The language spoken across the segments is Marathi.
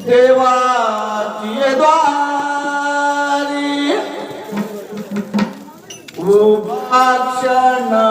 देवाची द्वारी उपाक्षणा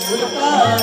Oh